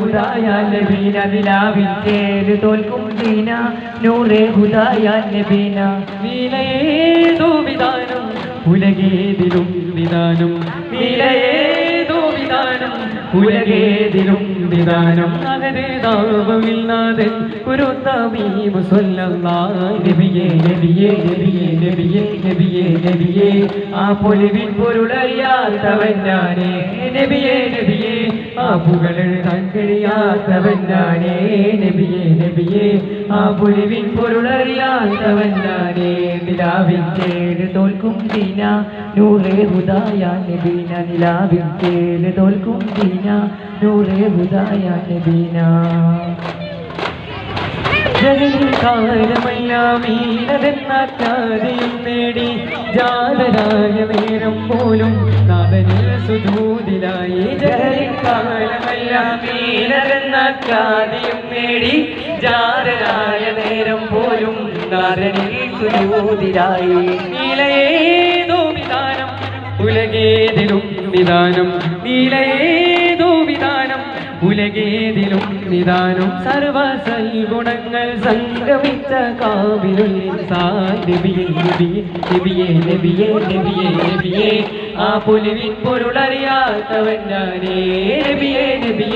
ഹുദായ നബീന തോൽക്കും ദീന. നൂറേ ഹുദായ നബീന. നീലയേതോ വിധാനം. ഉലകേതിലും വിധാനം നീലയേതോ വിധാനം. ഉലകേതിലും ഒരു തമീമ നബിയേ നബിയേ നബിയേ നബിയേ നബിയേ നബിയേ. ആ പൊലിവിൻ പൊരുളറിയാത്തവൻ ഞാനേ. നബിയേ നബിയേ ആ പുകളെഴുതാൻ കഴിയാത്തവൻ ഞാനേ നബിയേ നബിയേ ആ പൊലിവിൻ പൊരുളറിയാത്തവൻ ഞാനേ. നിലാവിൻ തോൽക്കും നൂറേ തോൽക്കും നൂറേ നേടി. ജാതരായ നേരം പോലും നാദനിൽ സുധൂതിലായി കാലമെല്ലാം മീനരെന്ന ഖ്യാതിയും നേടി ജാരനായ നേരം പോലും നാരനിൽ സുധൂതിലായി. നീലയേതോ വിധാനം ഉലകേതിലും നിദാനം. നീലയേതോ വിധാനം ഉലകേതിലും നിദാനം. സർവ സൽഗുണങ്ങൾ സംഗമിച്ച കാവിലുള്ളിൽ നബിയേ നബിയേ നബിയേ നബിയേ നബിയേ നബിയേ. ആ പുലിവിൻ പൊരുളറിയാത്തവൻ ഞാനേ നബിയേ നബിയേ.